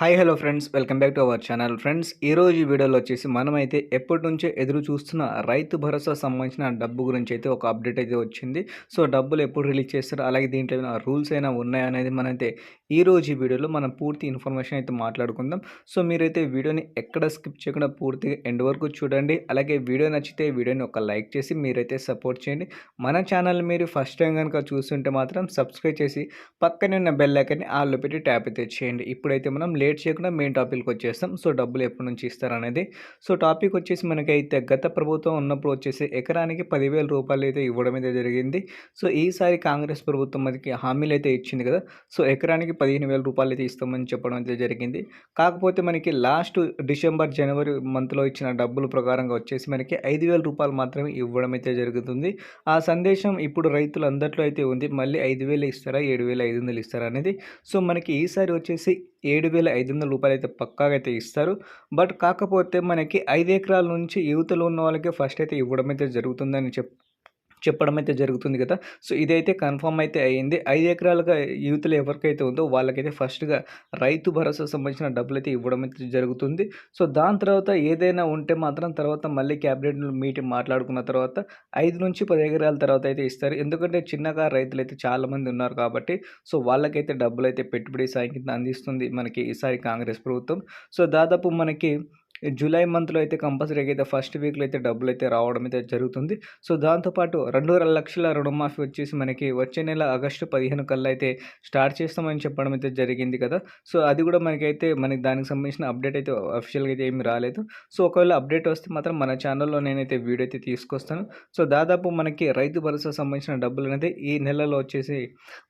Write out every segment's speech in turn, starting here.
Hi hello friends welcome back to our channel friends ఈరోజు ఈ వీడియోలో వచ్చేసి మనమైతే ఎప్పటి నుంచో ఎదురు చూస్తున్న రైతు భరోసా సంబంధించిన డబ్బు గురించి అయితే ఒక అప్డేట్ అయితే వచ్చింది. సో డబ్బులు ఎప్పుడు రిలీజ్ చేస్తారు? అలాగే దీంట్లో ఏమైనా రూల్స్ అయినా ఉన్నాయా అనేది మనమైతే ఈ రోజు ఈ వీడియోలో మనం పూర్తి ఇన్ఫర్మేషన్ అయితే మాట్లాడుకుందాం. సో మీరైతే వీడియోని ఎక్కడ స్కిప్ చేయకుండా పూర్తిగా ఎండ్ వరకు చూడండి. అలాగే వీడియో నచ్చితే వీడియోని ఒక లైక్ చేసి మీరైతే సపోర్ట్ చేయండి. మన ఛానల్ మీరు ఫస్ట్ టైం కనుక చూస్తుంటే మాత్రం సబ్స్క్రైబ్ చేసి పక్కనే ఉన్న బెల్ ఐకన్ని ఆల్లో పెట్టి ట్యాప్ అయితే చేయండి. ఇప్పుడైతే మనం లేట్ చేయకుండా మెయిన్ టాపిక్కి వచ్చేస్తాం. సో డబ్బులు ఎప్పటి నుంచి ఇస్తారనేది. సో టాపిక్ వచ్చేసి మనకైతే గత ప్రభుత్వం ఉన్నప్పుడు వచ్చేసి ఎకరానికి పదివేల రూపాయలు అయితే ఇవ్వడం అయితే జరిగింది. సో ఈసారి కాంగ్రెస్ ప్రభుత్వం మనకి హామీలు అయితే ఇచ్చింది కదా. సో ఎకరానికి పదిహేను వేల రూపాయలు అయితే ఇస్తామని చెప్పడం అయితే జరిగింది. కాకపోతే మనకి లాస్ట్ డిసెంబర్ జనవరి మంత్లో ఇచ్చిన డబ్బుల ప్రకారంగా వచ్చేసి మనకి ఐదు వేల రూపాయలు మాత్రమే ఇవ్వడం అయితే జరుగుతుంది. ఆ సందేశం ఇప్పుడు రైతులందరిలో అయితే ఉంది. మళ్ళీ ఐదు వేలు ఇస్తారా? ఏడు వేల ఐదు వందలు ఇస్తారా? అనేది. సో మనకి ఈసారి వచ్చేసి ఏడు వేల ఐదు వందల రూపాయలు అయితే పక్కాగా అయితే ఇస్తారు. బట్ కాకపోతే మనకి ఐదు ఎకరాల నుంచి యువతలో ఉన్న వాళ్ళకి ఫస్ట్ అయితే ఇవ్వడం అయితే జరుగుతుందని చెప్ చెప్పడం అయితే జరుగుతుంది కదా. సో ఇదైతే కన్ఫర్మ్ అయితే అయ్యింది. ఐదు ఎకరాలుగా యూత్లు ఎవరికైతే ఉందో వాళ్ళకైతే ఫస్ట్గా రైతు భరోసా సంబంధించిన డబ్బులు అయితే ఇవ్వడం అయితే జరుగుతుంది. సో దాని తర్వాత ఏదైనా ఉంటే మాత్రం తర్వాత మళ్ళీ క్యాబినెట్లో మీటింగ్ మాట్లాడుకున్న తర్వాత ఐదు నుంచి పది ఎకరాల తర్వాత అయితే ఇస్తారు. ఎందుకంటే చిన్నగా రైతులు అయితే చాలామంది ఉన్నారు కాబట్టి సో వాళ్ళకైతే డబ్బులు అయితే పెట్టుబడి సాయం కింద అందిస్తుంది మనకి ఈసారి కాంగ్రెస్ ప్రభుత్వం. సో దాదాపు మనకి జూలై మంత్లో అయితే కంపల్సరీగా అయితే ఫస్ట్ వీక్లో అయితే డబ్బులు అయితే రావడం అయితే జరుగుతుంది. సో దాంతోపాటు రెండు లక్షల రుణమాఫీ వచ్చేసి మనకి వచ్చే నెల ఆగస్టు పదిహేను కల్లా అయితే స్టార్ట్ చేస్తామని చెప్పడం అయితే జరిగింది కదా. సో అది కూడా మనకైతే మనకి దానికి సంబంధించిన అప్డేట్ అయితే అఫీషియల్గా అయితే ఏమి రాలేదు. సో ఒకవేళ అప్డేట్ వస్తే మాత్రం మన ఛానల్లో నేనైతే వీడియో అయితే తీసుకొస్తాను. సో దాదాపు మనకి రైతు భరోసా సంబంధించిన డబ్బులు అనేది ఈ నెలలో వచ్చేసి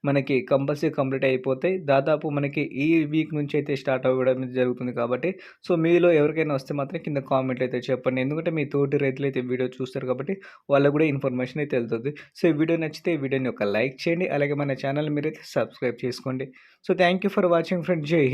మనకి కంపల్సరీ కంప్లీట్ అయిపోతాయి. దాదాపు మనకి ఈ వీక్ నుంచి అయితే స్టార్ట్ అవ్వడం జరుగుతుంది కాబట్టి. సో మీలో ఎవరికైనా వస్తే మాత్రం కింద కామెంట్లు అయితే చెప్పండి. ఎందుకంటే మీ తోటి రైతులు అయితే వీడియో చూస్తారు కాబట్టి వాళ్ళకు కూడా ఇన్ఫర్మేషన్ అయితే వెళ్తుంది. సో ఈ వీడియో నచ్చితే ఈ వీడియోని ఒక లైక్ చేయండి. అలాగే మన ఛానల్ మీరైతే సబ్స్క్రైబ్ చేసుకోండి. So thank you for watching friend జై